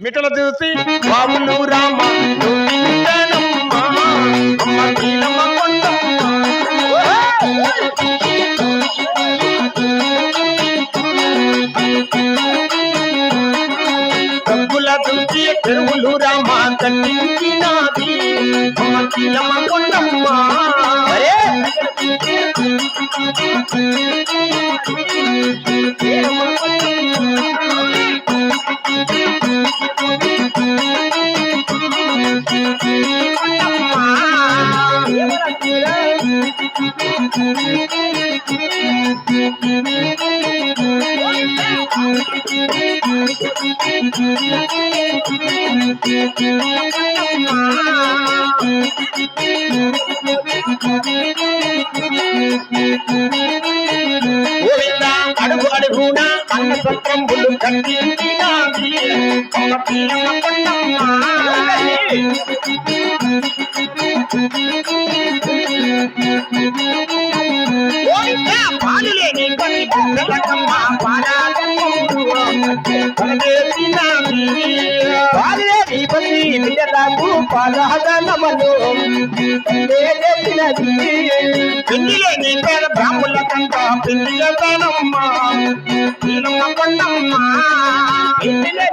మిటలు చూసి బాబులు రామ నువ్వు ఉంటానమ్మ. అమ్మ డబ్బుల దుంకి చెరువులు రామ కట్టించినాది అమ్మ కొండమ్మ. అరే అడుగు అడుగున అన్న సత్రంబులు కట్టించినాది అమ్మ నీలమ్మ కొండమ్మ. గోవింద పాలు లేని కొన్ని బుగ్గలకమ్మ పాలాలమ్ముడు పరదేశినాది. కంట పిల్లిల కొండమ్మ పిల్లిలో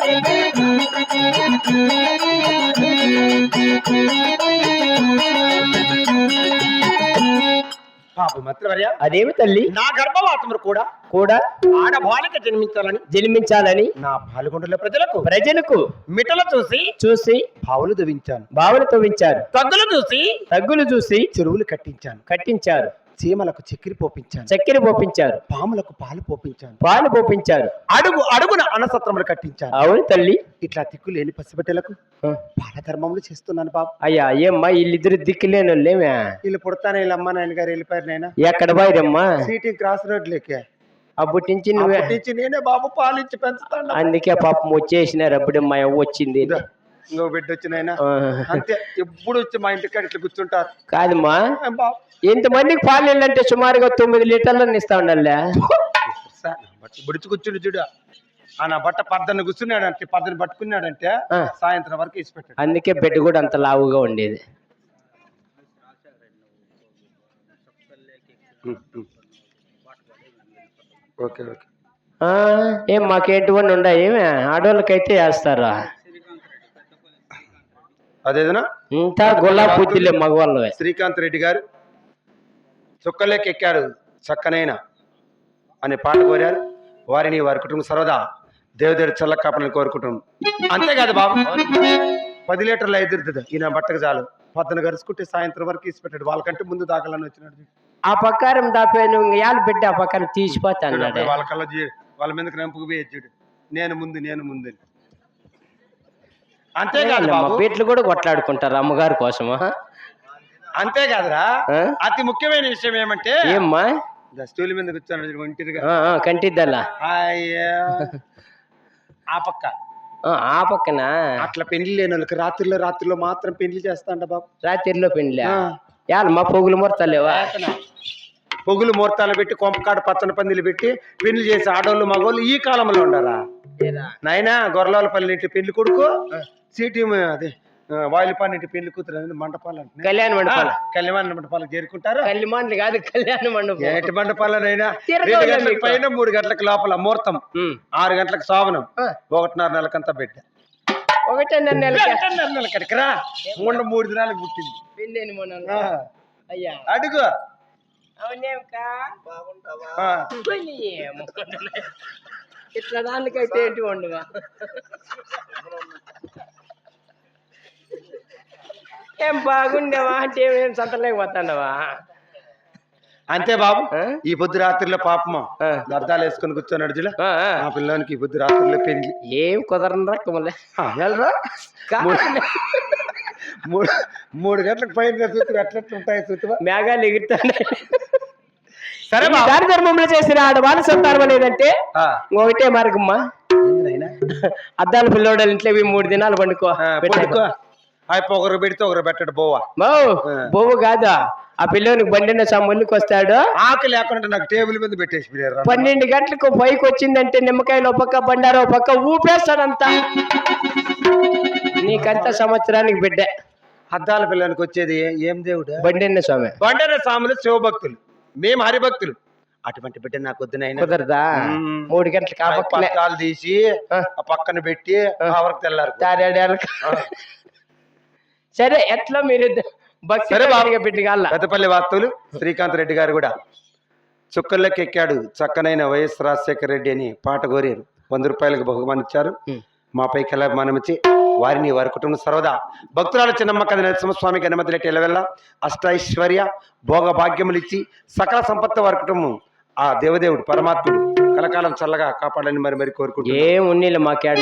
అదేమి తల్లి? నా గర్భవాతములు కూడా కూడా ఆడబాలిక జన్మించాలని జన్మించాలని నా పాల్గొండల ప్రజలకు ప్రజలకు మిటలు చూసి చూసి పావులు దవించాను బావులు తవ్వించారు తగ్గులు చూసి తగ్గులు చూసి చెరువులు కట్టించాను. కట్టించారు. చీమలకు చక్కెర పోపించాను. చక్కెర పోపించారు. పాములకు పాలు పోపించాను. పాలు పోపించారు. అడుగు అడుగున అనసత్రములు కట్టించాను. అవును తల్లి. ఇట్లా దిక్కు లేని పసిబిడ్డలకు బాల ధర్మములు చేస్తున్నాను బాబు. అయ్యా ఏమ్మా వీళ్ళిద్దరు దిక్కులేని వాళ్ళేమే? వీళ్ళు పుడతానే అమ్మ నాయన గారు వెళ్ళిపోయారు నాయన. ఎక్కడ పోయిరమ్మా? సీటింగ్ క్రాస్ రోడ్ లేకే. అప్పటి నుంచి నువ్వే? నేనే బాబు పాలు ఇచ్చి పెంచుతాను. అందుకే పాపం వచ్చేసినారు అప్పుడే మా వచ్చింది. ఇంకో బిడ్డ వచ్చి నాయన ఆ, అంతే. ఎప్పుడు వచ్చి మా ఇంటికి ఇట్లా కూర్చుంటారు. కాదమ్మా. ఇంతమందికి పాలు వెళ్ళంటే సుమారుగా తొమ్మిది లీటర్లను ఇస్తా ఉండాలే బుడిచి కూర్చుని చూడు. ఆ నా బట్ట పద్దను కూర్చున్నాడంటే పద్దను పట్టుకున్నాడంటే. సాయంత్రం వరకు పెట్టాడు. అందుకే బిడ్డ కూడా అంత లావుగా ఉండేది. Okay okay. ఏం మాకేంటివన్నీ ఏమే? ఆడవాళ్ళకైతే వేస్తారా? అదేదనా ఇంత గులాబీ బుద్ధిలే మగవాళ్ళవే. శ్రీకాంత్ రెడ్డి గారు చుక్కలేకి ఎక్కారు చక్కనైన అనే పాట కోరారు. వారిని వారి కుటుంబం సర్వదా దేవదేవుడు చల్ల కాపాలని కోరుకుంటున్నాం. అంతేకాదు బాబు. పది లీటర్లు ఎదురుతుంది ఈయన బట్టకు చాలు. పొద్దున గరుచుకుంటే సాయంత్రం వరకు ఇసి పెట్టాడు. వాళ్ళకంటే ముందు దాకాలని వచ్చినాడు ఆ పకారం దాపాను యాలు బిడ్డ ఆ పకారం తీసిపోతా అన్నాడే. వాళ్ళ కళ్ళ వాళ్ళ మీదకి రంపుకు పోయి నేను ముందు నేను ముందు. అంతేకాదు మా బాబు. బిడ్డలు కూడా కొట్లాడుకుంటారు అమ్మగారి కోసమా? అంతేకాదురా? అతి ముఖ్యమైన విషయం ఏమంటే ఏమ్మా? దా స్టూల్ మీద కూర్చొని ఒంటిరిగా. ఆ, ఆ, కంటిద్దలా? అయ్యా. ఆ పక్క. ఆ, ఆ పక్కన? అట్లా పెళ్ళి లేని వాళ్ళకి రాత్రిలో రాత్రిలో మాత్రం పెళ్ళి చేస్తాండ బాబు. రాత్రిలో పెండ్లే? ఆ. యాలు మా పొగులు మొరతలేవా? పొగులు ముహూర్తాలు పెట్టి కొంపకాడ పచ్చని పందిలు పెట్టి పెళ్ళి చేసే ఆడోళ్ళు మగోళ్ళు ఈ కాలంలో ఉండరా? నాయనా గొర్రెలపల్లి పెళ్ళి కొడుకు. సిటీ అదే వాయిలపాని ఇంటి పెళ్ళి కూతురు అనేది మండపాలు అంటున్నాయి. కళ్యాణ మండపాలు. కళ్యాణ మండపాలకు చేరుకుంటారు. కళ్యాణ కాదు కళ్యాణ మండపం. ఏటి మండపాలనైనా? రెండు గంటలకు. పైన మూడు గంటలకు లోపల ముహూర్తం. ఆరు గంటలకు శోభనం. ఒకటిన్నర నెలకంతా బిడ్డ. ఒకటన్నర నెలకి? ఒకటిన్నర నెలకి రా. మొన్న మూడు దినాలకు పుట్టింది. పెళ్ళేని మొన్న అయ్యా. అడుగు. ఇట్లా దానికైతే ఏంటి వండుగా? ఏం బాగుండేవా అంటే ఏం సంతలేకపోతాండవా అంతే బాబు? ఈ పొద్దు రాత్రిలో పాపమా. అర్థాలు వేసుకొని కూర్చొని అడుగులా ఆ, పిల్లానికి ఈ పొద్దు రాత్రిలో పెళ్ళి ఏం కుదరని రకములే ఆ, వెళ్ళరా కాదు. మూడు మూడు గంటలకు పైన ఉంటాయి చూతువా మేఘాలు ఎగురుతాయి సరే దారి ధర్మంలో చేసిన ఆడవాళ్ళు సంతానం లేదంటే ఒకటే మార్గమ్మా? అద్దాల పిల్లోడాలు ఇంట్లో మూడు దినాలు పండుకో. పడుకో. అయిపో ఒకరు పెడితే ఒకరు పెట్టడు మో బొవ్వు కాదా? ఆ పిల్లోనికి బండిన సమ్మునికి వస్తాడు? ఆకలి లేకుండా నాకు టేబుల్ మీద పెట్టేసి పోయారు. పన్నెండు గంటలకు పైకి వచ్చిందంటే నిమ్మకాయలు ఒక పక్క బండారు ఒక పక్క ఊపేస్తాడంతా. నీకంతా సంవత్సరానికి బిడ్డ. అద్దాల పిల్లనికి వచ్చేది ఏ- దేవుడు? బండిన్న స్వామి. బండన సాములు శివభక్తులు. మేము హరిభక్తులు. అటువంటి బిడ్డ నాకు వద్దునైనా కుదరదా. మూడు గంటలు కాబట్లే పట్టాలు తీసి ఆ. ఆ పక్కన పెట్టి ఆ. వరకు తెల్లారు తారేడేళ్ళకి సరే ఎట్లా మీరు భక్తి కాళ్ళ పెద్దపల్లి వార్తలు శ్రీకాంత్ రెడ్డి గారు కూడా. చుక్కల్లోకి ఎక్కాడు చక్కనైన వైఎస్ రాజశేఖర రెడ్డి అని పాట కోరారు. వంద రూపాయలకు బహుమానం ఇచ్చారు. మాపై కళాభిమానం ఇచ్చి వారిని వారి కుటుంబం సర్వదా. భక్తురాల చిన్నమ్మ కథ నరసింహస్వామికి అనుమతులెట్టి ఎలవెల్ల అష్టైశ్వర్య భోగ భాగ్యములు ఇచ్చి సకల సంపత్తి వారి కుటుంబం ఆ దేవదేవుడు పరమాత్ముడు కలకాలం చల్లగా కాపాడాలని మరి మరి కోరుకుంటున్నాను ఏం ఉన్నీళ్ళు మాకేడు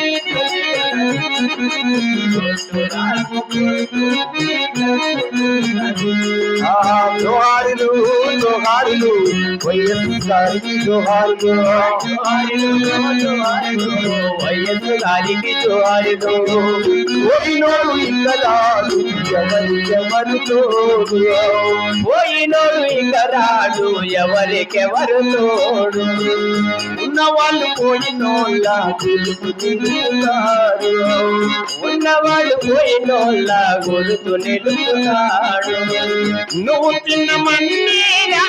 జోహారులు జోహారులు వైఎస్ఆర్కి జోహారులు వయస్సు గారికి జోహారులు పోయినోడు ఇంకరాడు ఎవరు ఎవరు తోడు పోయినోడు ఇక రాడు ఎవరికెవరు తోడు ఉన్నవాళ్ళు పోయినోళ్ళ పిలుపు తిరుగుతారు ఉన్నవాడు పోయినోళ్ళ గురుతు నిలుపుతాడు నువ్వు తిన్న మన్నీరా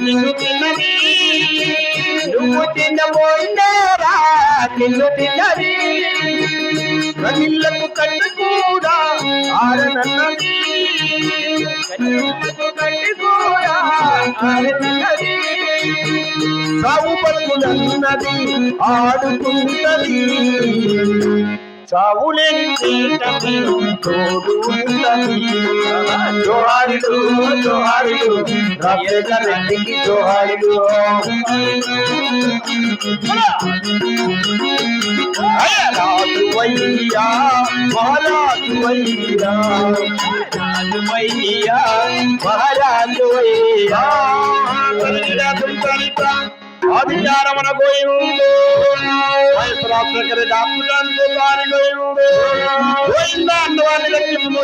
నిన్ను తిన్నది. నువ్వు తిన్న పోయినారా నిన్ను తిన్నది. రగిళ్ళకు కట్టు కూడా ఆరనన్నది కన్నులకు కట్టి కూడా ఆరుతున్నది. సాగు పలుకులన్నది ఆడుకుంటది చావులేని చీకటి తోడు ఉంటది జోహారులు జోహారులు రాజశేఖర రెడ్డికి జోహారులు రాజు వయ్యా మహారాజు వయ్యా లెక్కింపు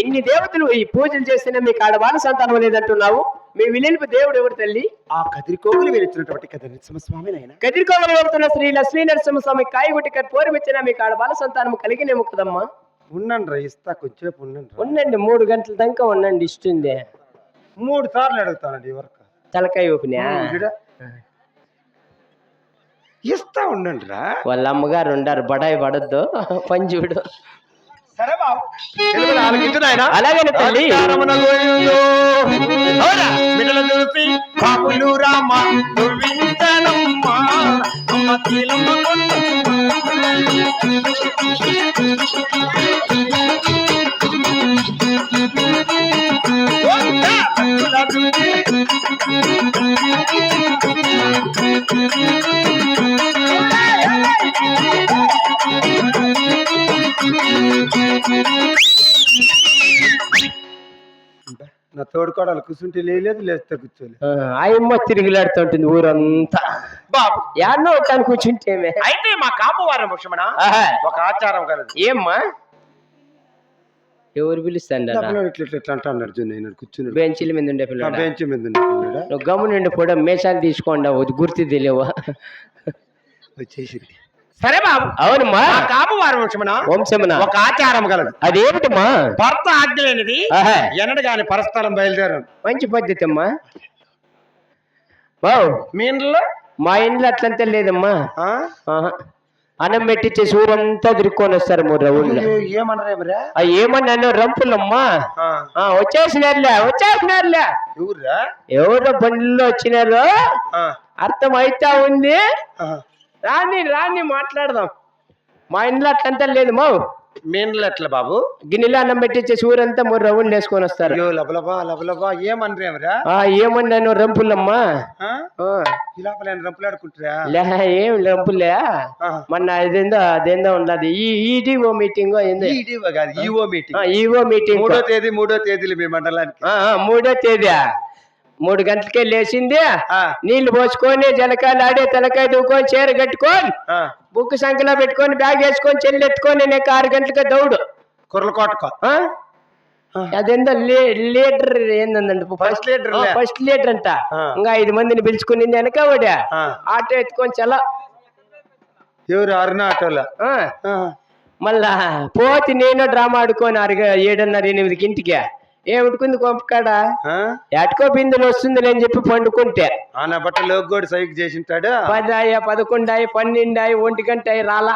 ఇన్ని దేవతలు ఈ పూజలు చేస్తేనే మీకు బాల సంతానం లేదంటున్నావు? మీ విలింపు దేవుడు ఎవరు తల్లి? ఆ కదిరికోగులు విరిచినటువంటి కథ నరసింహస్వామి నాయన. కదిరికోవలు వెళ్తున్న శ్రీ లక్ష్మీ నరసింహస్వామి కాయగుట్టి కట్టు ఇచ్చిన మీకు ఆడ బాల సంతానం కలిగినేమో కదమ్మా? ఉండండి రా ఇస్తా కొంచెంసేపు ఉండండి. ఉండండి మూడు గంటల దాకా ఉండండి ఇస్తుంది మూడు సార్లు అడుగుతానండి ఎవరికి తలకాయ ఊపినా? ఇస్తా ఉండండి రా. వాళ్ళ అమ్మగారు ఉండారు బడాయి పడద్దు. పంజుడు సరే బాబు. తెలుగులో ఆలకించు నాయనా. అలాగనే తల్లి. ఆదిచారమున గోయిండు. అవునా? బిడ్డలు చూసి బాబులు రామ. దుర్వించనమ్మా అమ్మ తీలమ్మ నా తోడుకోడాలి కూర్చుంటే లేదు లేస్తే కూర్చోలే ఆ, ఆయమ్మ తిరుగులాడుతుంటుంది ఊరంతా. బాబు. యాడనో ఒకటాను కూర్చుంటేమే అయితే మా కాపువారం ముఖ్యమన ఆహా, ఒక ఆచారం కలదు. ఏమ్మా? ఎవరు పిలుస్తాండ పిల్లడు ఇట్లా ఇట్లా అంటున్నాడు జున్ను ఈయన కూర్చున్నాడు. బెంచీల మీద ఉండే ఆ పిల్లడు బెంచ్ మీద పిల్లడా? నువ్వు గమ్మునుండి కూడా మేషాలు తీసుకోండి గుర్తు తెలియవా? వచ్చేసింది. సరే బాబు. అవునమ్మా కాపువారం ముఖ్యమన వంశమన? ఒక ఆచారం కలదు అదేమిటమ్మా భర్త ఆజ్ఞ లేనిది ఎన్నడు గాని పరస్థలం బయలుదేరాను. మంచి పద్ధతి అమ్మా. బావు. మీ ఇంట్లో మా ఇంట్లో అట్లంతా లేదమ్మా. అన్నం పెట్టించేసి ఊరంతా తిరుక్కొని వస్తారు మూడు రౌండ్లు. అయ్యో, ఏమనరేమరా ఆ ఏమన్నా రంపులమ్మా. వచ్చేసినారులే వచ్చేసినారులే. ఎవరో బండిలో వచ్చినారో అర్థం అయితా ఉంది. రాని రాని మాట్లాడదాం. మా ఇంట్లో అట్లంతా లేదు మా మీన్లు ఎట్లా బాబు? గిన్నెలో అన్నం పెట్టించేసి ఊరంతా మూడు రౌండ్లు వేసుకొని వస్తారు. అయ్యో లబలబా లబలబా ఏమనరేమరా ఆ ఏమన్నాను రంపులమ్మా? ఆ? ఈ లోపల ఏం రంపులాడుకుంటారా లే ఏం రంపులే. మొన్న అదేందో అదేందో ఉన్నది. ఈ ఈడిఓ మీటింగ్ ఏంది? ఈడీఓ కాదు ఈఓ మీటింగ్. EO meeting. మూడో తేదీ మూడో తేదీలు మీ మండలానికి. మూడో తేదీ మూడు గంటలకే లేచింది నీళ్ళు పోసుకొని జలకాయలు ఆడే తలకాయ దూకొని చీర కట్టుకొని. బుక్ సంఖ్యలో పెట్టుకొని బ్యాగ్ వేసుకొని చెల్లి ఎత్తుకొని నేను ఆరు గంటలకే దౌడు కుర్రకోటకో ఆ? ఆ. అదేందో లీటర్ ఏందండి ఫస్ట్ లీటర్. ఫస్ట్ లీటర్ అంట. ఇంకా ఐదు మందిని పిలుచుకునింది వెనక వాడా. ఆటో ఎత్తుకొని చలా ఎవరు అరుణ ఆటోలో. మళ్ళా పోతి నేను డ్రామా ఆడుకొని అరగ ఏడున్నర ఎనిమిదికి ఇంటికి ఏమిటికుంది కొంపకాడ? ఎటుకో బిందులు వస్తుంది అని చెప్పి పండుకుంటే. ఆ నా బట్ట లోగోడు సైక్ చేసింటాడు? పదాయ పదకొండాయి పన్నెండాయి ఒంటి గంట అయి రాలా?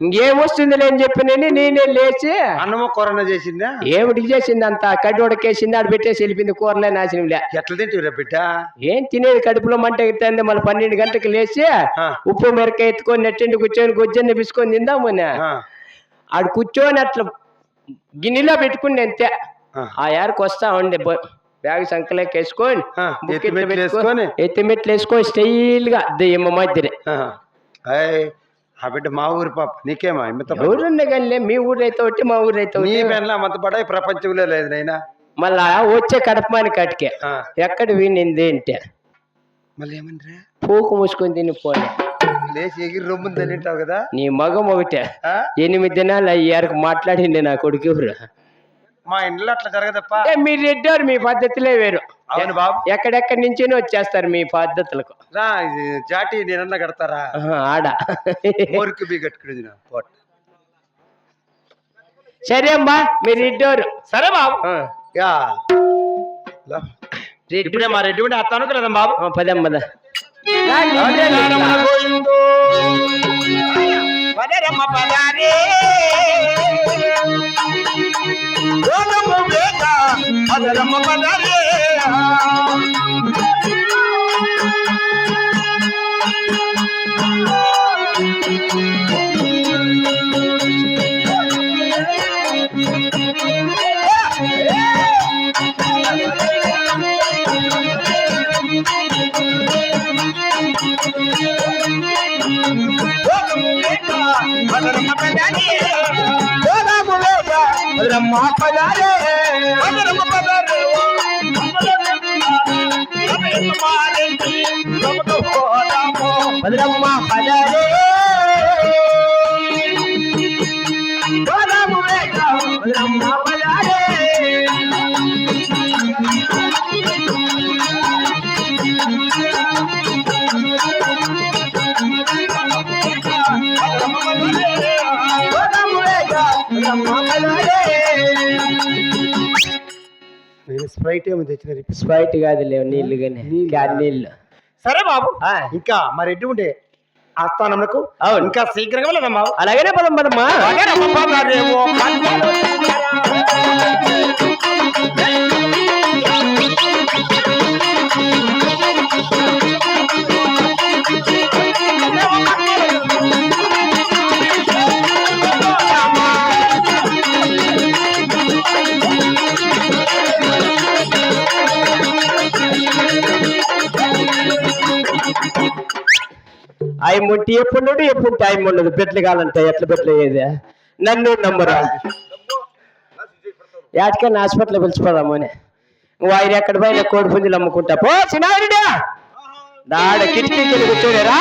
ఇంకేమొస్తుంది అని చెప్పి నేను నేనే లేచి. అన్నమో కరోనా చేసిందా? ఏమిటికి చేసింది అంత కడ్డి ఉడకేసింది ఆడ పెట్టేసి వెళ్ళిపోయింది కూరలే నాశనంలే. ఎట్లా తింటివిరా బిడ్డ? ఏం తినేది? కడుపులో మంట ఎగుతుంది మళ్ళీ పన్నెండు గంటలకు లేచి. ఉప్పు మిరక ఎత్తుకొని నెట్టిండి కూర్చొని గొజ్జన్ని పిసుకొని తిందామని ఆ. ఆడ కూర్చొని అట్లా గిన్నెలో పెట్టుకుని అంతే ఆ. యారికి వస్తా ఉండే బ్యాగ్ సంకలోకి వేసుకొని ఆ, బుక్ ఎత్తి ఇట్లా మెట్లు పెట్టుకొని, వేసుకొని? స్టైల్గా దెయ్యమ్మ మధ్యనే ఆ. బిడ్డ మా ఊరు పాప నీకేమా? ఎవరున్న కానీ మీ ఊరు అయితే ఒకటి మా ఊరు అయితే నీ పెన్ల ప్రపంచంలో లేదు నైనా మళ్ళా వచ్చే కడపమాని కాటికే. ఎక్కడ వినింది అంటే మళ్ళీ ఏమనరా పూకు మూసుకొని తినిపోలే లేచి ఎగిరి రొమ్ముంది తింటావు కదా? నీ మగం ఒకటే? ఎనిమిది దినాలు అయ్యారు మాట్లాడింది నా కొడుకు మా ఇంట్లో అట్లా జరగదప్ప? ఏ, మీరు రెడ్డారు మీ పద్ధతిలే వేరు. అవును బాబు. ఎక్కడెక్కడి నుంచినో వచ్చేస్తారు మీ పద్ధతులకు. రా జాటి నేనన్నా కడతారా? ఆడ. మోరికి బీ కట్టుకునేది నా పోట. సరే అమ్మా మీరు రెడ్డారు. సరే బాబు. ఆ, యా. లా. ఇప్పుడే మా రెడ్డి ఉంటే అత్త అనుకునేదా బాబు. ఆ, పదరమ్మ పదారే. పదరమ్మ పదారే. పదరమ్మ పదారే. పదరమ్మ పదారే పదరమ్మ పదారే నేను స్ప్రైట్ ఏమో తెచ్చిన స్ప్రైట్ కాదు లేవు నీళ్ళు కానీ నీళ్ళు సరే బాబు. ఆ. ఇంకా మరి ఎడ్డు ఉండే ఆస్థానములకు. ఇంకా శీఘ్రంగా వెళ్ళదమ్మా అలాగనే పదం పదమ్మా. అవి ముట్టి ఎప్పుడు ఎప్పుడు టైం ఉండదు. బిడ్డలు కావాలంటే ఎట్లా బిడ్డలు అయ్యేది నన్ను నమ్మరా యాటికైనా హాస్పిటల్ పిలిచిపోదామని ఆయన ఎక్కడ పోయిన కోడి పుంజులు అమ్ముకుంటా. పో చిన్నారుడా! దాడ కూర్చోలేరా?